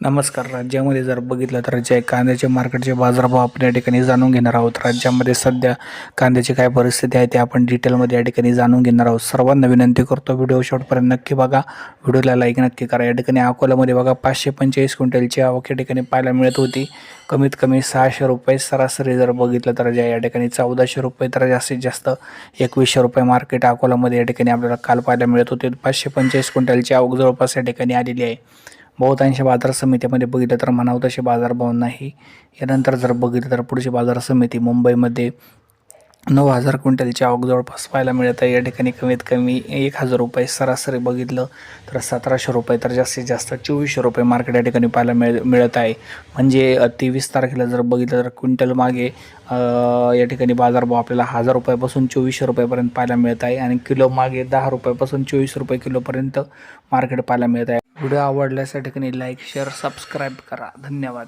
नमस्कार. राज्यामध्ये जर बघितलं तर जे कांद्याचे मार्केटचे बाजारभाव आपण या ठिकाणी जाणून घेणार आहोत. राज्यामध्ये सध्या कांद्याची काय परिस्थिती आहे ते आपण डिटेलमध्ये या ठिकाणी जाणून घेणार आहोत. सर्वांना विनंती करतो व्हिडिओ शेवटपर्यंत नक्की बघा. व्हिडिओला लाईक नक्की करा. या ठिकाणी अकोल्यामध्ये बघा पाचशे पंचेचाळीस क्विंटलची आवक या ठिकाणी पाहायला मिळत होती. कमीत कमी सहाशे रुपये सरासरी जर बघितलं तर जे या ठिकाणी चौदाशे रुपये तर जास्तीत जास्त एकवीसशे रुपये मार्केट अकोलामध्ये या ठिकाणी आपल्याला काल पाहायला मिळत होते. पाचशे पंचेचाळीस क्विंटलची आवक जवळपास या ठिकाणी आलेली आहे. बहुतांश बाजार समित्यामध्ये बघितलं तर म्हणावं तसे बाजारभाव नाही. यानंतर जर बघितलं तर पुढची बाजार समिती मुंबईमध्ये नऊ हजार क्विंटलची आवक जवळपास पाहायला मिळत आहे. या ठिकाणी कमीत कमी एक हजार रुपये सरासरी बघितलं तर सतराशे रुपये तर जास्तीत जास्त चोवीसशे रुपये मार्केट या ठिकाणी पाहायला मिळ मिळत आहे. म्हणजे तेवीस तारखेला जर बघितलं तर क्विंटल मागे या ठिकाणी बाजारभाव आपल्याला हजार रुपयापासून चोवीसशे रुपयापर्यंत पाहायला मिळत आहे. आणि किलो मागे दहा रुपयापासून चोवीस रुपये किलोपर्यंत मार्केट पाहायला मिळत आहे. व्हिडिओ आवडल्यास या ठिकाणी लाईक शेअर सबस्क्राईब करा. धन्यवाद.